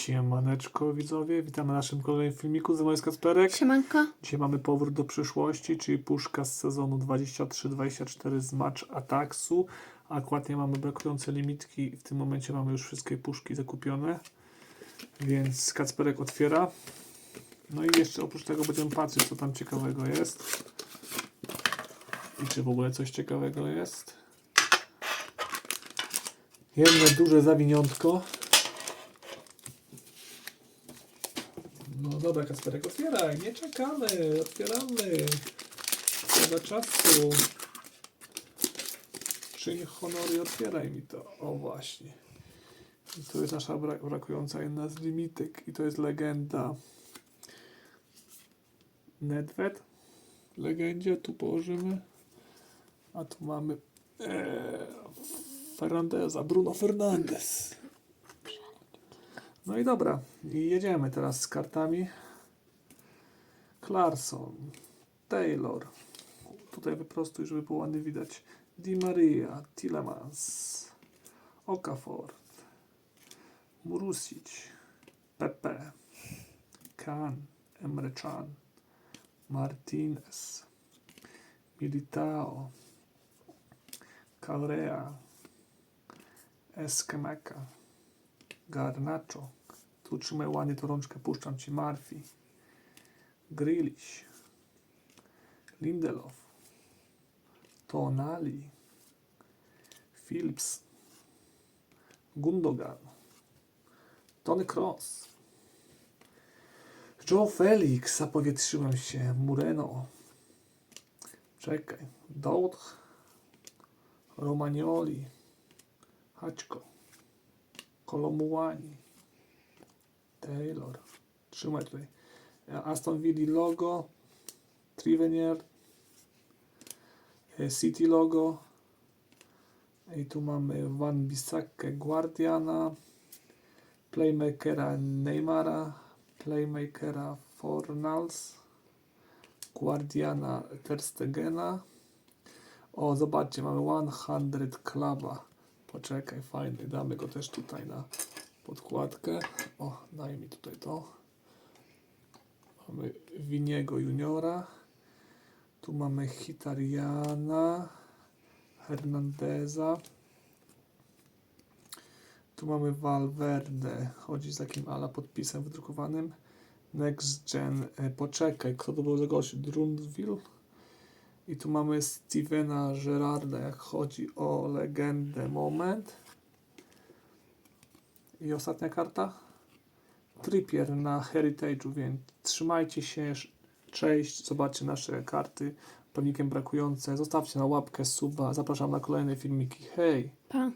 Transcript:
Siemaneczko widzowie, witamy na naszym kolejnym filmiku z moim Kacperek. Siemanko. Dzisiaj mamy powrót do przyszłości, czyli puszka z sezonu 23-24 z Match Attacksu. Akładnie mamy brakujące limitki, w tym momencie mamy już wszystkie puszki zakupione, więc Kacperek otwiera. No i jeszcze oprócz tego będziemy patrzeć co tam ciekawego jest. I czy w ogóle coś ciekawego jest. Jedno duże zawiniątko. No dobra, Kasperek, otwieraj, nie czekamy, otwieramy. Szkoda czasu. Czyń honor i otwieraj mi to. O właśnie. I to jest nasza bra- brakująca jedna z limitek i to jest legenda. Nedved. Legendzie tu położymy. A tu mamy e, Fernandeza, Bruno Fernandez. No i dobra, i jedziemy teraz z kartami. Clarkson, Taylor. Tutaj wyprostuj, żeby było ładnie widać. Di Maria, Tillemans, Okafor, Murusic, Pepe, Kan, Emre Can, Martinez, Militao, Correa, Esquemeka, Garnacho. Tu trzymaj ładnie tą rączkę, puszczam ci Murphy. Grealish. Lindelof. Tonali. Phillips. Gundogan. Tony Cross. Joe Felix, zapowietrzyłem się. Mureno. Czekaj. Dołch. Romagnoli. Haczko. Kolomułani. Taylor. Trzymaj tutaj. Aston Villa logo. Trivenier. e, City logo. I tu mamy Van Bissakę Guardiana. Playmakera Neymara. Playmakera Fornals. Guardiana Terstegena. O, zobaczcie, mamy 100 Cluba. Poczekaj, fajny. Damy go też tutaj na podkładkę. O, daj mi tutaj to. Mamy Winiego Juniora. Tu mamy Hitariana. Hernandeza. Tu mamy Valverde. Chodzi z takim ala podpisem wydrukowanym. Next Gen. E, poczekaj, kto to był za gość? Drundville. I tu mamy Stevena Gerarda, jak chodzi o legendę. Moment. I ostatnia karta. Trippier na Heritage'u, więc trzymajcie się. Cześć, zobaczcie nasze karty. Pewnikiem brakujące. Zostawcie na łapkę, suba. Zapraszam na kolejne filmiki. Hej! Pa.